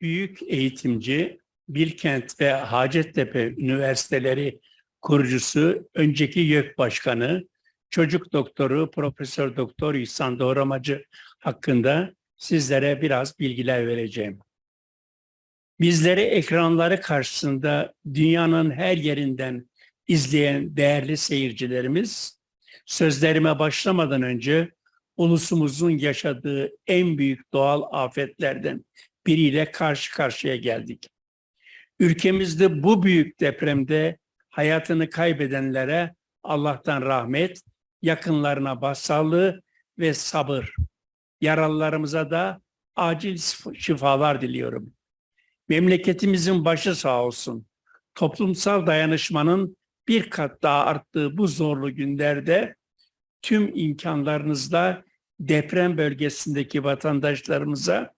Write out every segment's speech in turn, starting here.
büyük eğitimci, Bilkent ve Hacettepe Üniversiteleri kurucusu, önceki YÖK Başkanı, çocuk doktoru Profesör Doktor İhsan Doğramacı hakkında sizlere biraz bilgiler vereceğim. Bizleri ekranları karşısında dünyanın her yerinden izleyen değerli seyircilerimiz, sözlerime başlamadan önce ulusumuzun yaşadığı en büyük doğal afetlerden biriyle karşı karşıya geldik. Ülkemizde bu büyük depremde hayatını kaybedenlere Allah'tan rahmet, yakınlarına başsağlığı ve sabır. Yaralılarımıza da acil şifalar diliyorum. Memleketimizin başı sağ olsun. Toplumsal dayanışmanın bir kat daha arttığı bu zorlu günlerde tüm imkanlarınızla deprem bölgesindeki vatandaşlarımıza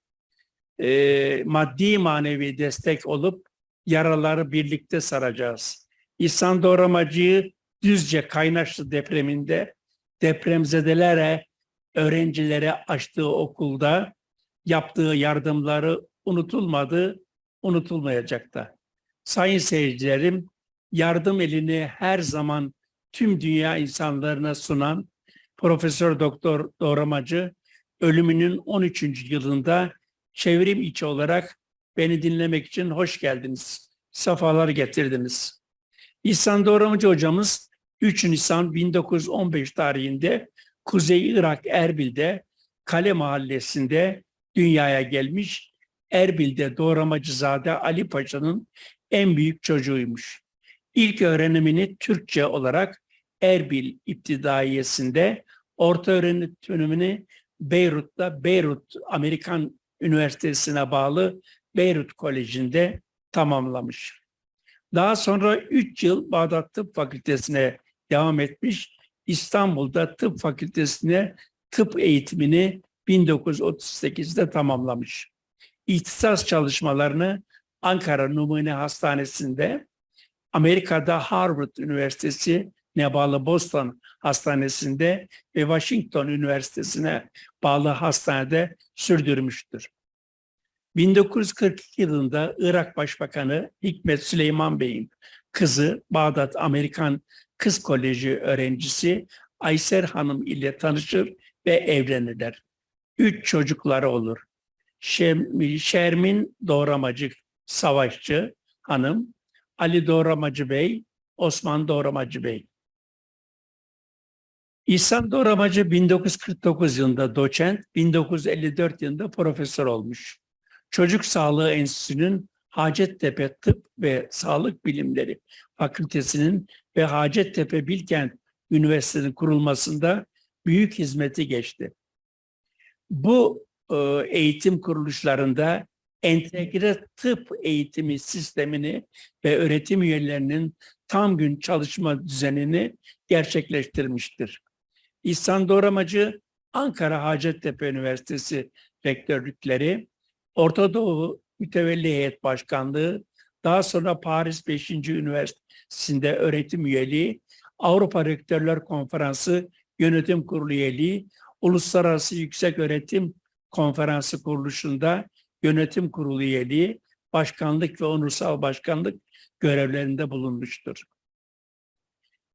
e, maddi manevi destek olup yaraları birlikte saracağız. İhsan Doğramacı'yı Düzce Kaynaşlı depreminde depremzedelere, öğrencilere açtığı okulda yaptığı yardımları unutulmadı, unutulmayacak da. Sayın seyircilerim, yardım elini her zaman tüm dünya insanlarına sunan Profesör Doktor Doğramacı ölümünün 13. yılında çevrim içi olarak beni dinlemek için hoş geldiniz. Safalar getirdiniz. İhsan Doğramacı hocamız 3 Nisan 1915 tarihinde Kuzey Irak Erbil'de Kale Mahallesi'nde dünyaya gelmiş. Erbil'de Doğramacızade Ali Paşa'nın en büyük çocuğuymuş. İlk öğrenimini Türkçe olarak Erbil İptidaiyesi'nde, orta öğrenimini Beyrut'ta Beyrut Amerikan Üniversitesi'ne bağlı Beyrut Koleji'nde tamamlamış. Daha sonra 3 yıl Bağdat Tıp Fakültesi'ne devam etmiş. İstanbul'da Tıp Fakültesi'ne tıp eğitimini 1938'de tamamlamış. İhtisas çalışmalarını Ankara Numune Hastanesi'nde, Amerika'da Harvard Üniversitesi ne bağlı Boston Hastanesi'nde ve Washington Üniversitesi'ne bağlı hastanede sürdürmüştür. 1942 yılında Irak Başbakanı Hikmet Süleyman Bey'in kızı Bağdat Amerikan Kız Koleji öğrencisi Ayser Hanım ile tanışır ve evlenirler. Üç çocukları olur. Şermin Doğramacı Savaşçı Hanım, Ali Doğramacı Bey, Osman Doğramacı Bey. İhsan Doğramacı 1949 yılında doçent, 1954 yılında profesör olmuş. Çocuk Sağlığı Enstitüsü'nün Hacettepe Tıp ve Sağlık Bilimleri Fakültesinin ve Hacettepe Bilkent Üniversitesi'nin kurulmasında büyük hizmeti geçti. Bu e, eğitim kuruluşlarında entegre tıp eğitimi sistemini ve öğretim üyelerinin tam gün çalışma düzenini gerçekleştirmiştir. İhsan Doğramacı Ankara Hacettepe Üniversitesi rektörlükleri, Orta Doğu Mütevelli Heyet Başkanlığı, daha sonra Paris 5. Üniversitesi'nde öğretim üyeliği, Avrupa Rektörler Konferansı Yönetim Kurulu üyeliği, Uluslararası Yüksek Öğretim Konferansı kuruluşunda yönetim kurulu üyeliği, başkanlık ve onursal başkanlık görevlerinde bulunmuştur.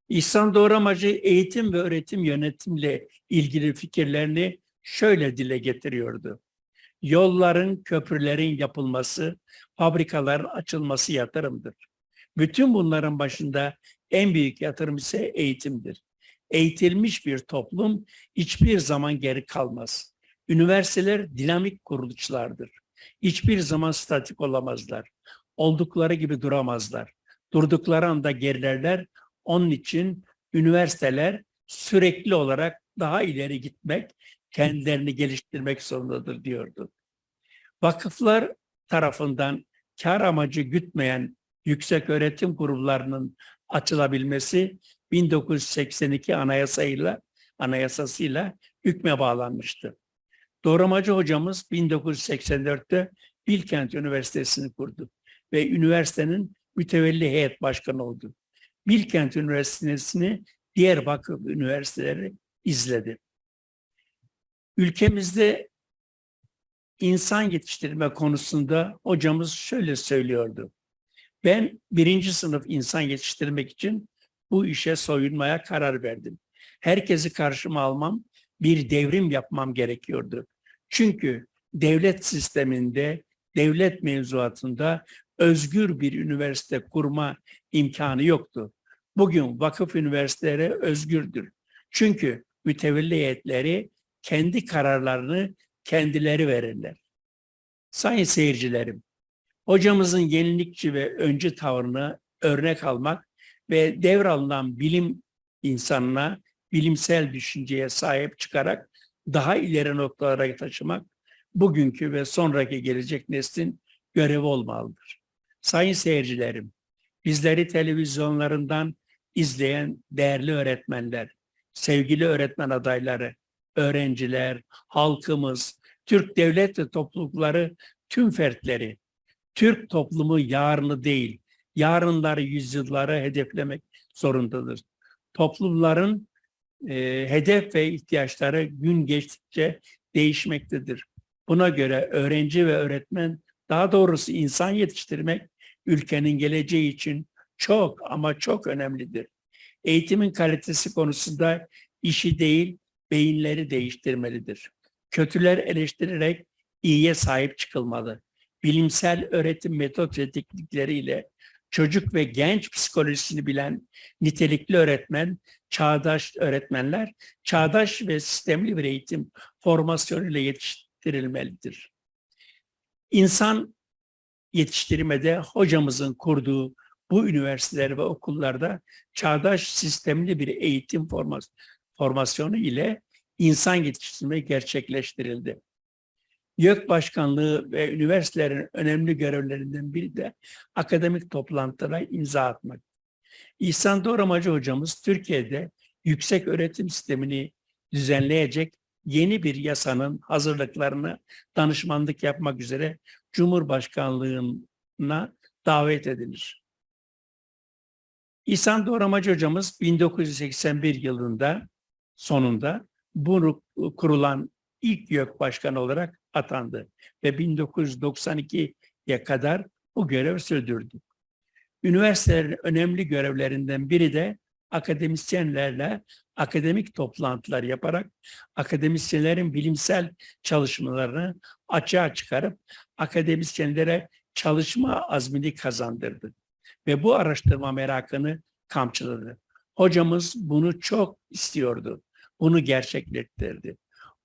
İhsan Doğramacı eğitim ve öğretim yönetimle ilgili fikirlerini şöyle dile getiriyordu. Yolların, köprülerin yapılması, fabrikaların açılması yatırımdır. Bütün bunların başında en büyük yatırım ise eğitimdir. Eğitilmiş bir toplum hiçbir zaman geri kalmaz. Üniversiteler dinamik kuruluşlardır. Hiçbir zaman statik olamazlar. Oldukları gibi duramazlar. Durdukları anda gerilerler. Onun için üniversiteler sürekli olarak daha ileri gitmek, kendilerini geliştirmek zorundadır diyordu. Vakıflar tarafından kar amacı gütmeyen yüksek öğretim kurumlarının açılabilmesi 1982 anayasayla anayasasıyla hükme bağlanmıştı. Doğramacı hocamız 1984'te Bilkent Üniversitesi'ni kurdu ve üniversitenin mütevelli heyet başkanı oldu. Bilkent Üniversitesi'ni diğer vakıf üniversiteleri izledi. Ülkemizde insan yetiştirme konusunda hocamız şöyle söylüyordu. Ben birinci sınıf insan yetiştirmek için bu işe soyunmaya karar verdim. Herkesi karşıma almam, bir devrim yapmam gerekiyordu. Çünkü devlet sisteminde, devlet mevzuatında özgür bir üniversite kurma imkanı yoktu. Bugün vakıf üniversiteleri özgürdür. Çünkü mütevelli heyetleri kendi kararlarını kendileri verirler. Sayın seyircilerim, hocamızın yenilikçi ve öncü tavrını örnek almak ve devralınan bilim insanına bilimsel düşünceye sahip çıkarak daha ileri noktalara taşımak bugünkü ve sonraki gelecek neslin görevi olmalıdır. Sayın seyircilerim, bizleri televizyonlarından izleyen değerli öğretmenler, sevgili öğretmen adayları, öğrenciler, halkımız, Türk devlet ve toplulukları, tüm fertleri, Türk toplumu yarını değil, yarınları, yüzyılları hedeflemek zorundadır. Toplumların e, hedef ve ihtiyaçları gün geçtikçe değişmektedir. Buna göre öğrenci ve öğretmen, daha doğrusu insan yetiştirmek ülkenin geleceği için çok ama çok önemlidir. Eğitimin kalitesi konusunda işi değil, beyinleri değiştirmelidir. Kötüler eleştirerek iyiye sahip çıkılmalı. Bilimsel öğretim metot ve teknikleriyle çocuk ve genç psikolojisini bilen nitelikli öğretmen, çağdaş öğretmenler, çağdaş ve sistemli bir eğitim formasyonuyla yetiştirilmelidir. İnsan yetiştirmede hocamızın kurduğu bu üniversiteler ve okullarda çağdaş sistemli bir eğitim formasyonu ile insan yetiştirme gerçekleştirildi. YÖK Başkanlığı ve üniversitelerin önemli görevlerinden biri de akademik toplantılara imza atmak. İhsan Doğramacı hocamız Türkiye'de yüksek öğretim sistemini düzenleyecek yeni bir yasanın hazırlıklarını danışmanlık yapmak üzere Cumhurbaşkanlığına davet edilir. İhsan Doğramacı hocamız 1981 yılında sonunda bunu kurulan ilk YÖK Başkanı olarak atandı ve 1992'ye kadar bu görev sürdürdü. Üniversitelerin önemli görevlerinden biri de akademisyenlerle akademik toplantılar yaparak akademisyenlerin bilimsel çalışmalarını açığa çıkarıp akademisyenlere çalışma azmini kazandırdı. Ve bu araştırma merakını kamçıladı. Hocamız bunu çok istiyordu. Bunu gerçekleştirdi.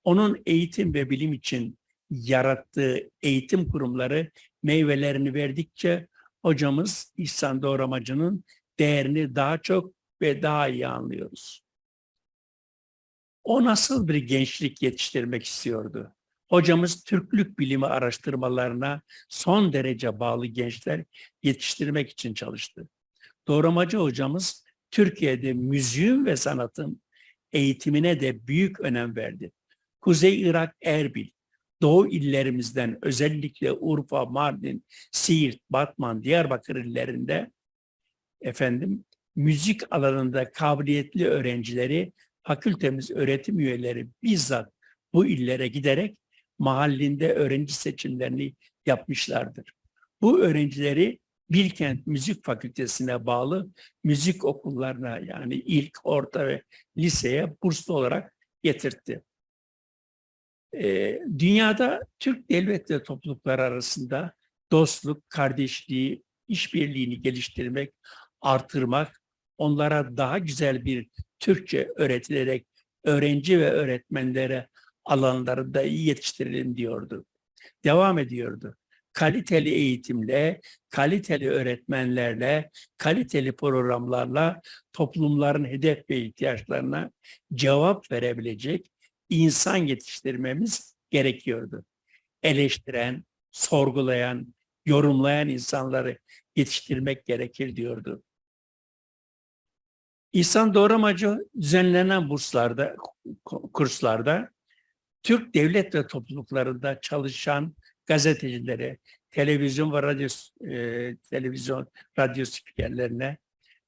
Onun eğitim ve bilim için yarattığı eğitim kurumları meyvelerini verdikçe hocamız İhsan Doğramacı'nın değerini daha çok ve daha iyi anlıyoruz. O nasıl bir gençlik yetiştirmek istiyordu? Hocamız Türklük bilimi araştırmalarına son derece bağlı gençler yetiştirmek için çalıştı. Doğramacı hocamız Türkiye'de müziğin ve sanatın eğitimine de büyük önem verdi. Kuzey Irak Erbil, Doğu illerimizden özellikle Urfa, Mardin, Siirt, Batman, Diyarbakır illerinde efendim müzik alanında kabiliyetli öğrencileri fakültemiz öğretim üyeleri bizzat bu illere giderek mahallinde öğrenci seçimlerini yapmışlardır. Bu öğrencileri Bilkent Müzik Fakültesine bağlı müzik okullarına yani ilk, orta ve liseye burslu olarak getirtti. Ee, dünyada Türk devlet ve topluluklar arasında dostluk, kardeşliği, işbirliğini geliştirmek, artırmak, onlara daha güzel bir Türkçe öğretilerek öğrenci ve öğretmenlere alanlarında iyi yetiştirelim diyordu. Devam ediyordu. Kaliteli eğitimle, kaliteli öğretmenlerle, kaliteli programlarla toplumların hedef ve ihtiyaçlarına cevap verebilecek insan yetiştirmemiz gerekiyordu. Eleştiren, sorgulayan, yorumlayan insanları yetiştirmek gerekir diyordu. İhsan Doğramacı düzenlenen burslarda, kurslarda Türk devlet ve topluluklarında çalışan gazetecilere, televizyon ve radyo, e, televizyon radyo spikerlerine,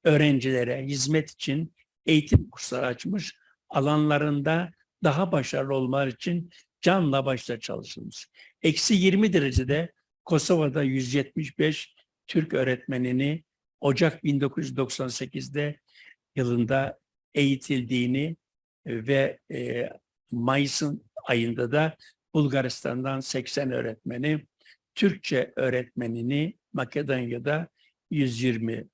öğrencilere hizmet için eğitim kursları açmış, alanlarında daha başarılı olmaları için canla başla çalışılmış. Eksi 20 derecede Kosova'da 175 Türk öğretmenini Ocak 1998'de yılında eğitildiğini ve e, Mayıs'ın ayında da Bulgaristan'dan 80 öğretmeni, Türkçe öğretmenini Makedonya'da 120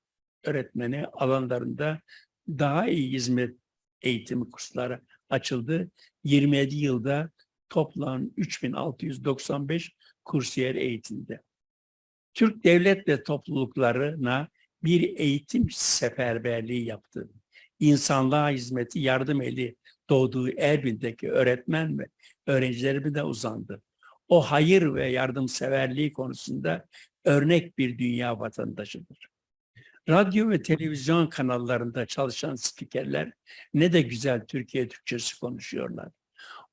öğretmeni alanlarında daha iyi hizmet eğitimi kursları açıldı. 27 yılda toplam 3695 kursiyer eğitimde. Türk devlet ve topluluklarına bir eğitim seferberliği yaptı. İnsanlığa hizmeti yardım eli doğduğu Erbil'deki öğretmen ve öğrencilerime de uzandı. O hayır ve yardımseverliği konusunda örnek bir dünya vatandaşıdır. Radyo ve televizyon kanallarında çalışan spikerler ne de güzel Türkiye Türkçesi konuşuyorlar.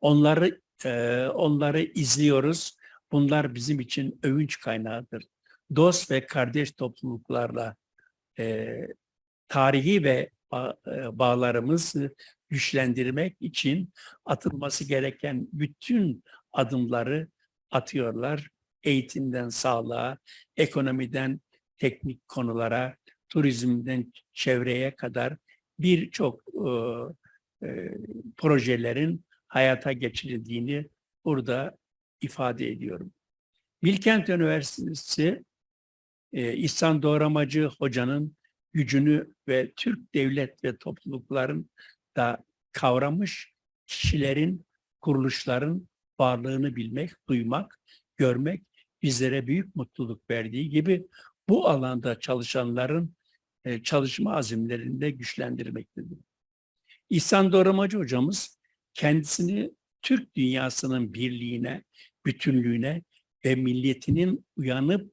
Onları e, onları izliyoruz. Bunlar bizim için övünç kaynağıdır. Dost ve kardeş topluluklarla e, tarihi ve e, bağlarımızı güçlendirmek için atılması gereken bütün adımları atıyorlar. Eğitimden sağlığa, ekonomiden teknik konulara, turizmden çevreye kadar birçok e, e, projelerin hayata geçirildiğini burada ifade ediyorum. Bilkent Üniversitesi e, İhsan Doğramacı Hoca'nın gücünü ve Türk devlet ve toplulukların da kavramış kişilerin, kuruluşların varlığını bilmek, duymak, görmek bizlere büyük mutluluk verdiği gibi bu alanda çalışanların e, çalışma azimlerini de güçlendirmektedir. İhsan Doğramacı hocamız kendisini Türk dünyasının birliğine, bütünlüğüne ve milletinin uyanıp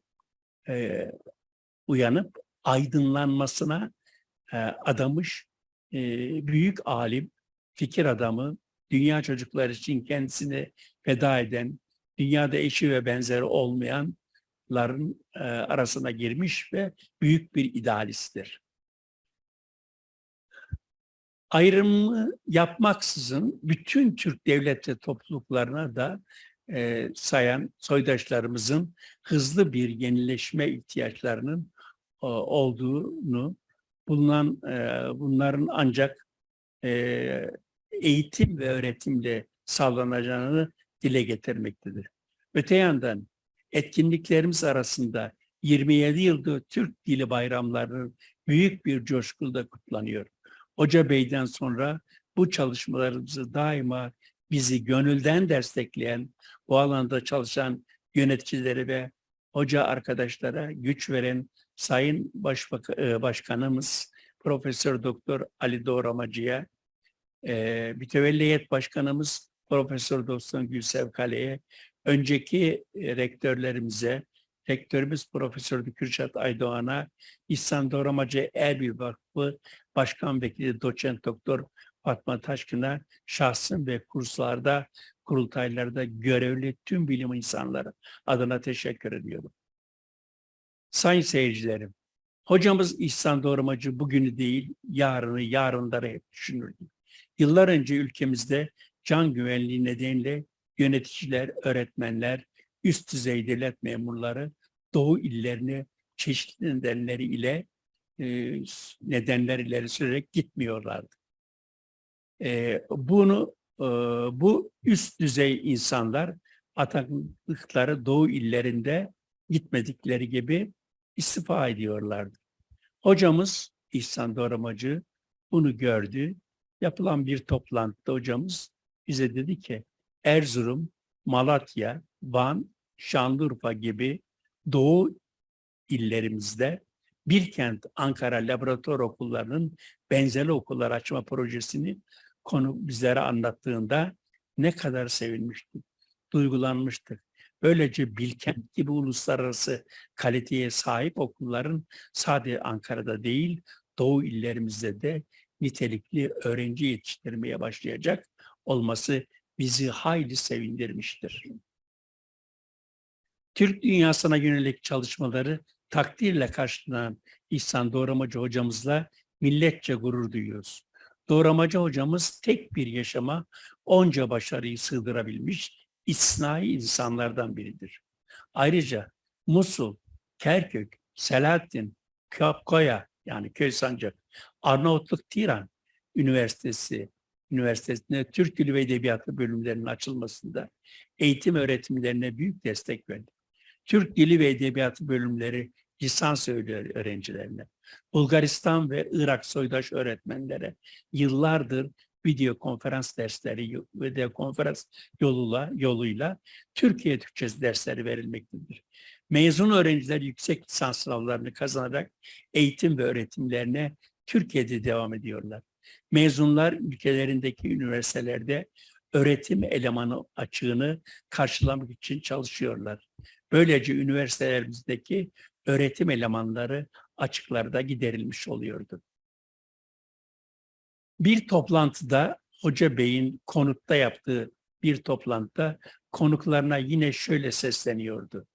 e, uyanıp aydınlanmasına e, adamış e, büyük alim, fikir adamı, dünya çocuklar için kendisini feda eden, dünyada eşi ve benzeri olmayanların e, arasına girmiş ve büyük bir idealisttir. Ayrımı yapmaksızın bütün Türk devlet ve topluluklarına da e, sayan soydaşlarımızın hızlı bir yenileşme ihtiyaçlarının e, olduğunu, bulunan e, bunların ancak e, eğitim ve öğretimle sağlanacağını dile getirmektedir. Öte yandan etkinliklerimiz arasında 27 yıldır Türk Dili Bayramları büyük bir coşkuyla kutlanıyor. Hoca Bey'den sonra bu çalışmalarımızı daima bizi gönülden destekleyen, bu alanda çalışan yöneticileri ve hoca arkadaşlara güç veren Sayın Başbak e, Başkanımız Profesör Doktor Ali Doğramacı'ya, e, Mütevelliyet Başkanımız Profesör Doktor Gülsev Kale'ye, önceki e, rektörlerimize, rektörümüz Profesör Kürşat Aydoğan'a, İhsan Doğramacı Erbil Vakfı Başkan Vekili Doçent Doktor Fatma Taşkın'a şahsım ve kurslarda, kurultaylarda görevli tüm bilim insanları adına teşekkür ediyorum. Sayın seyircilerim, hocamız İhsan Doğramacı bugünü değil, yarını, yarınları hep düşünürdü. Yıllar önce ülkemizde can güvenliği nedeniyle yöneticiler, öğretmenler, üst düzey devlet memurları Doğu illerini çeşitli nedenleri ile e, nedenler ileri sürerek gitmiyorlardı. E, bunu e, bu üst düzey insanlar atandıkları Doğu illerinde gitmedikleri gibi istifa ediyorlardı. Hocamız İhsan Doğramacı bunu gördü. Yapılan bir toplantıda hocamız bize dedi ki Erzurum, Malatya, Van, Şanlıurfa gibi Doğu illerimizde Bilkent, Ankara laboratuvar okullarının benzeri okullar açma projesini konu bizlere anlattığında ne kadar sevinmiştik, duygulanmıştık. Böylece Bilkent gibi uluslararası kaliteye sahip okulların sadece Ankara'da değil, Doğu illerimizde de nitelikli öğrenci yetiştirmeye başlayacak olması bizi hayli sevindirmiştir. Türk dünyasına yönelik çalışmaları takdirle karşılanan İhsan Doğramacı hocamızla milletçe gurur duyuyoruz. Doğramacı hocamız tek bir yaşama onca başarıyı sığdırabilmiş isnai insanlardan biridir. Ayrıca Musul, Kerkük, Selahattin, Koya yani Köy Sancak, Arnavutluk Tiran Üniversitesi Üniversitesi'nde Türk Dili ve Edebiyatı bölümlerinin açılmasında eğitim öğretimlerine büyük destek verdi. Türk Dili ve Edebiyatı bölümleri lisans öğre- öğrencilerine, Bulgaristan ve Irak soydaş öğretmenlere yıllardır video konferans dersleri, video konferans yoluyla, yoluyla Türkiye Türkçesi dersleri verilmektedir. Mezun öğrenciler yüksek lisans sınavlarını kazanarak eğitim ve öğretimlerine Türkiye'de devam ediyorlar. Mezunlar ülkelerindeki üniversitelerde öğretim elemanı açığını karşılamak için çalışıyorlar. Böylece üniversitelerimizdeki öğretim elemanları açıklarda giderilmiş oluyordu. Bir toplantıda Hoca Bey'in konukta yaptığı bir toplantıda konuklarına yine şöyle sesleniyordu.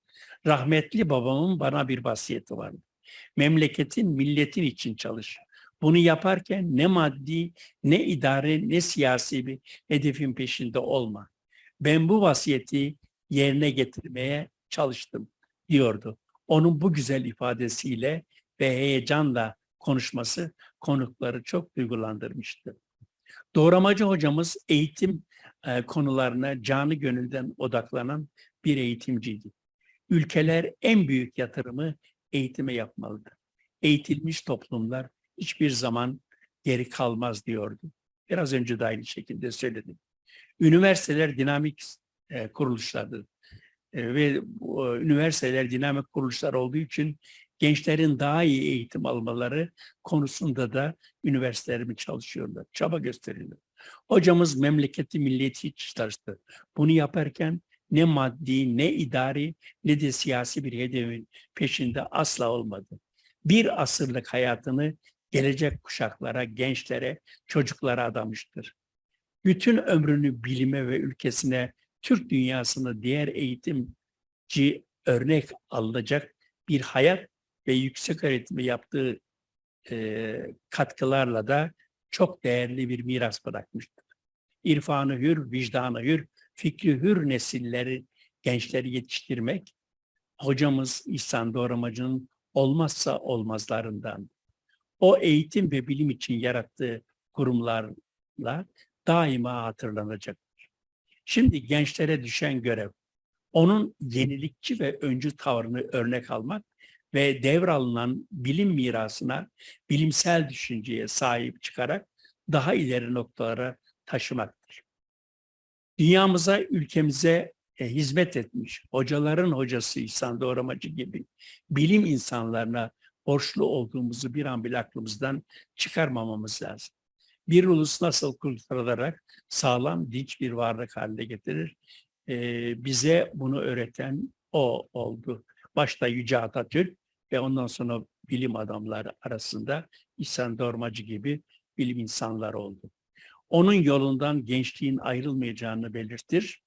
Rahmetli babamın bana bir vasiyeti vardı. Memleketin, milletin için çalış. Bunu yaparken ne maddi, ne idare, ne siyasi bir hedefin peşinde olma. Ben bu vasiyeti yerine getirmeye çalıştım diyordu. Onun bu güzel ifadesiyle ve heyecanla konuşması konukları çok duygulandırmıştı. Doğramacı hocamız eğitim e, konularına canı gönülden odaklanan bir eğitimciydi. Ülkeler en büyük yatırımı eğitime yapmalıdır. Eğitilmiş toplumlar hiçbir zaman geri kalmaz diyordu. Biraz önce de aynı şekilde söyledim. Üniversiteler dinamik e, kuruluşlardır. E, ve üniversiteler dinamik kuruluşlar olduğu için gençlerin daha iyi eğitim almaları konusunda da üniversitelerimiz çalışıyorlar, çaba gösteriyorlar. Hocamız memleketi milleti için çalıştı. Bunu yaparken ne maddi, ne idari, ne de siyasi bir hedefin peşinde asla olmadı. Bir asırlık hayatını gelecek kuşaklara, gençlere, çocuklara adamıştır. Bütün ömrünü bilime ve ülkesine, Türk dünyasını diğer eğitimci örnek alınacak bir hayat ve yüksek öğretimi yaptığı e, katkılarla da çok değerli bir miras bırakmıştır. İrfanı hür, vicdanı hür, fikri hür nesilleri, gençleri yetiştirmek hocamız İhsan Doğramacı'nın olmazsa olmazlarından. O eğitim ve bilim için yarattığı kurumlarla daima hatırlanacaktır. Şimdi gençlere düşen görev, onun yenilikçi ve öncü tavrını örnek almak ve devralınan bilim mirasına, bilimsel düşünceye sahip çıkarak daha ileri noktalara taşımaktır. Dünyamıza, ülkemize e, hizmet etmiş hocaların hocası İhsan Doğramacı gibi bilim insanlarına borçlu olduğumuzu bir an bile aklımızdan çıkarmamamız lazım. Bir ulus nasıl kurtarılarak sağlam, dinç bir varlık haline getirir? Ee, bize bunu öğreten o oldu. Başta Yüce Atatürk ve ondan sonra bilim adamları arasında İhsan Dormacı gibi bilim insanlar oldu. Onun yolundan gençliğin ayrılmayacağını belirtir.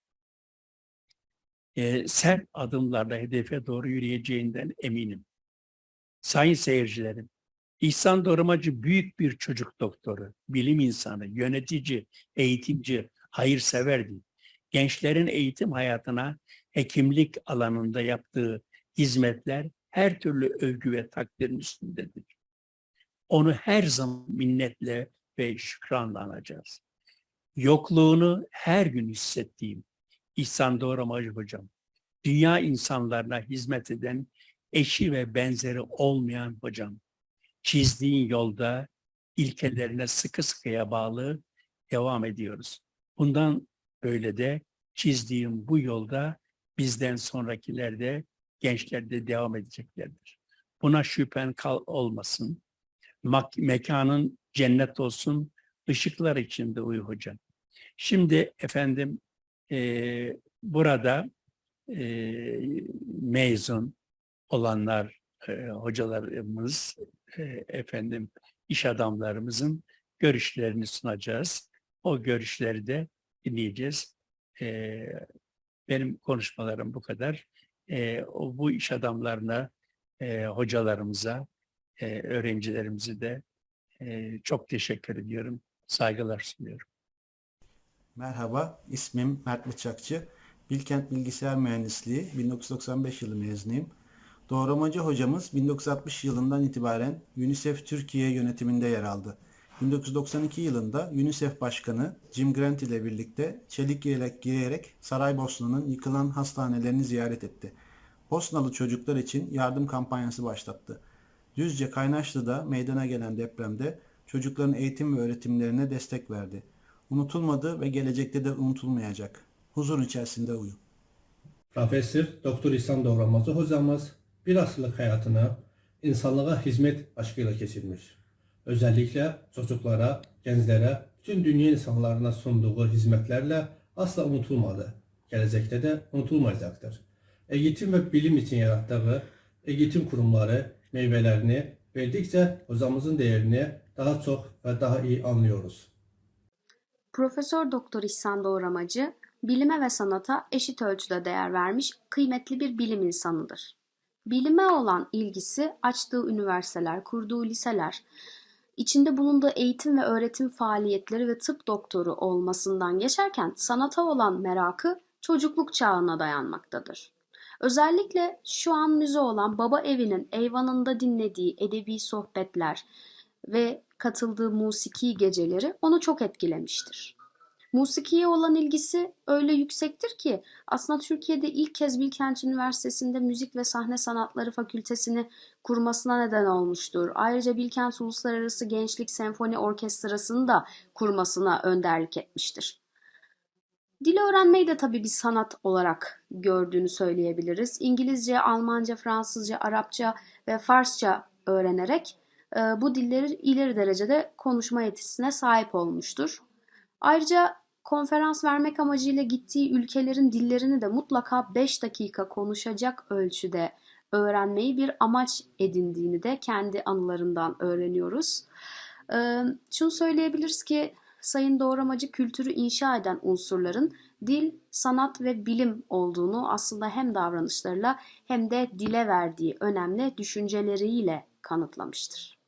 Ee, sert adımlarla hedefe doğru yürüyeceğinden eminim. Sayın seyircilerim, İhsan Dormacı büyük bir çocuk doktoru, bilim insanı, yönetici, eğitimci, hayırseverdi. Gençlerin eğitim hayatına hekimlik alanında yaptığı hizmetler her türlü övgü ve takdirin üstündedir. Onu her zaman minnetle ve şükranla anacağız. Yokluğunu her gün hissettiğim İhsan Doğramacı hocam, dünya insanlarına hizmet eden eşi ve benzeri olmayan hocam, çizdiğin yolda ilkelerine sıkı sıkıya bağlı devam ediyoruz. Bundan böyle de çizdiğim bu yolda bizden sonrakiler de gençler de devam edeceklerdir. Buna şüphen kal olmasın. Mak mekanın cennet olsun, ışıklar içinde uyu hocam. Şimdi efendim e, burada e, mezun olanlar, e, hocalarımız, e, efendim iş adamlarımızın görüşlerini sunacağız. O görüşleri de dinleyeceğiz. E, benim konuşmalarım bu kadar. E, bu iş adamlarına, e, hocalarımıza, e, öğrencilerimizi de e, çok teşekkür ediyorum. Saygılar sunuyorum. Merhaba, ismim Mert Bıçakçı. Bilkent Bilgisayar Mühendisliği 1995 yılı mezunuyum. Doğramacı hocamız 1960 yılından itibaren UNICEF Türkiye yönetiminde yer aldı. 1992 yılında UNICEF Başkanı Jim Grant ile birlikte çelik yelek giyerek Saraybosna'nın yıkılan hastanelerini ziyaret etti. Bosnalı çocuklar için yardım kampanyası başlattı. Düzce Kaynaşlı'da meydana gelen depremde çocukların eğitim ve öğretimlerine destek verdi. Unutulmadı ve gelecekte de unutulmayacak. Huzur içerisinde uyu. Profesör Doktor İhsan Doğramacı hocamız bir asırlık hayatını insanlığa hizmet aşkıyla geçirmiş. Özellikle çocuklara, gençlere, bütün dünya insanlarına sunduğu hizmetlerle asla unutulmadı. Gelecekte de unutulmayacaktır. Eğitim ve bilim için yarattığı eğitim kurumları meyvelerini verdikçe hocamızın değerini daha çok ve daha iyi anlıyoruz. Profesör Doktor İhsan Doğramacı, bilime ve sanata eşit ölçüde değer vermiş kıymetli bir bilim insanıdır. Bilime olan ilgisi açtığı üniversiteler, kurduğu liseler, içinde bulunduğu eğitim ve öğretim faaliyetleri ve tıp doktoru olmasından geçerken sanata olan merakı çocukluk çağına dayanmaktadır. Özellikle şu an müze olan Baba Evi'nin eyvanında dinlediği edebi sohbetler ve katıldığı musiki geceleri onu çok etkilemiştir. Musikiye olan ilgisi öyle yüksektir ki aslında Türkiye'de ilk kez Bilkent Üniversitesi'nde Müzik ve Sahne Sanatları Fakültesini kurmasına neden olmuştur. Ayrıca Bilkent Uluslararası Gençlik Senfoni Orkestrası'nı da kurmasına önderlik etmiştir. Dil öğrenmeyi de tabii bir sanat olarak gördüğünü söyleyebiliriz. İngilizce, Almanca, Fransızca, Arapça ve Farsça öğrenerek e, bu dilleri ileri derecede konuşma yetisine sahip olmuştur. Ayrıca konferans vermek amacıyla gittiği ülkelerin dillerini de mutlaka 5 dakika konuşacak ölçüde öğrenmeyi bir amaç edindiğini de kendi anılarından öğreniyoruz. Ee, şunu söyleyebiliriz ki Sayın Doğramacı kültürü inşa eden unsurların dil, sanat ve bilim olduğunu aslında hem davranışlarıyla hem de dile verdiği önemli düşünceleriyle kanıtlamıştır.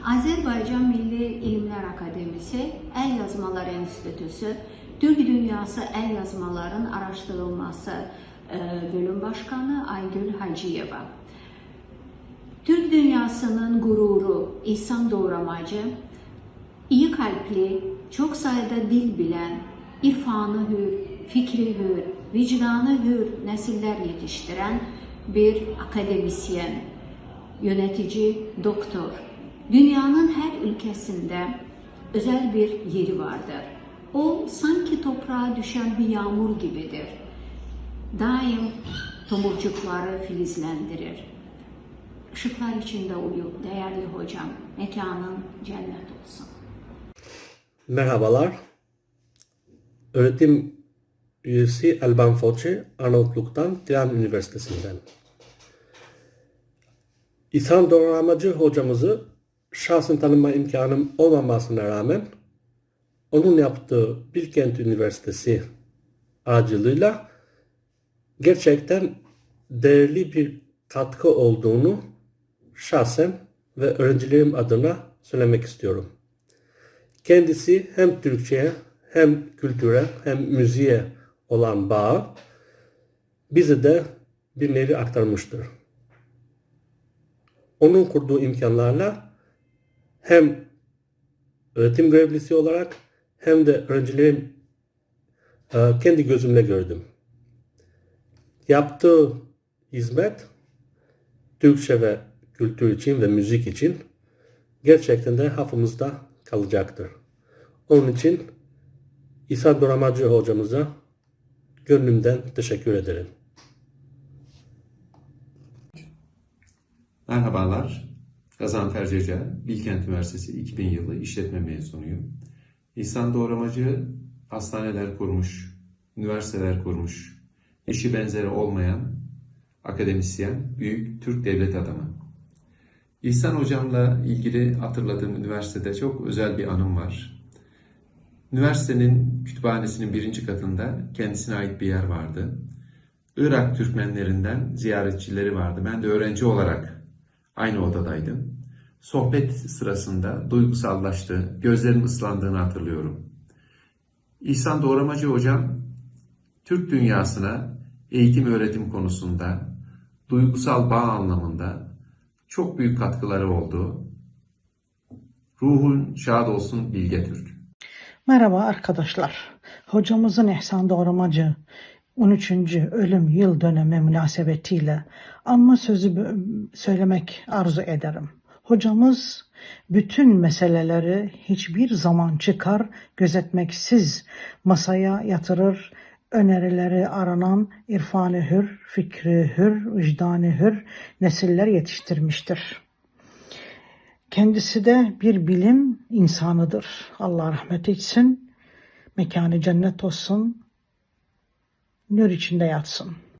Azərbaycan Milli İlmlər Akademisi Əl Yazmaları Enstitüsü Türk Dünyası Əl Yazmaların Araşdırılması e, Bölüm Başkanı Aygül Hacıyeva. Türk dünyasının gururu İhsan Doğramacı, iyi kalpli, çok sayıda dil bilen, irfanı hür, fikri hür, vicdanı hür nesiller yetiştiren bir akademisyen, yönetici, doktor. Dünyanın her ülkesinde özel bir yeri vardır. O sanki toprağa düşen bir yağmur gibidir. Daim tomurcukları filizlendirir. Işıklar içinde uyu değerli hocam. Mekanın cennet olsun. Merhabalar. Öğretim üyesi Elban Foçi, Arnavutluk'tan Dilan Üniversitesi'nden. İhsan Doğramacı hocamızı şahsen tanıma imkanım olmamasına rağmen onun yaptığı Bilkent Üniversitesi aracılığıyla gerçekten değerli bir katkı olduğunu şahsen ve öğrencilerim adına söylemek istiyorum. Kendisi hem Türkçe'ye hem kültüre hem müziğe olan bağı bize de bir nevi aktarmıştır. Onun kurduğu imkanlarla hem öğretim görevlisi olarak hem de öğrencilerim e, kendi gözümle gördüm. Yaptığı hizmet Türkçe ve kültür için ve müzik için gerçekten de hafımızda kalacaktır. Onun için İsa Doramacı hocamıza gönlümden teşekkür ederim. Merhabalar. Gazanfer Ceca, Bilkent Üniversitesi 2000 yılı işletme mezunuyum. İhsan Doğramacı hastaneler kurmuş, üniversiteler kurmuş, eşi benzeri olmayan akademisyen, büyük Türk devlet adamı. İhsan hocamla ilgili hatırladığım üniversitede çok özel bir anım var. Üniversitenin kütüphanesinin birinci katında kendisine ait bir yer vardı. Irak Türkmenlerinden ziyaretçileri vardı. Ben de öğrenci olarak aynı odadaydım. Sohbet sırasında duygusallaştı, gözlerim ıslandığını hatırlıyorum. İhsan Doğramacı hocam Türk dünyasına eğitim öğretim konusunda, duygusal bağ anlamında çok büyük katkıları oldu. Ruhun şad olsun Bilge Türk. Merhaba arkadaşlar. Hocamızın İhsan Doğramacı 13. ölüm yıl dönemi münasebetiyle anma sözü söylemek arzu ederim. Hocamız bütün meseleleri hiçbir zaman çıkar gözetmeksiz masaya yatırır, önerileri aranan irfanı hür, fikri hür, vicdanı hür nesiller yetiştirmiştir. Kendisi de bir bilim insanıdır. Allah rahmet etsin. Mekanı cennet olsun. Nur içinde yatsın.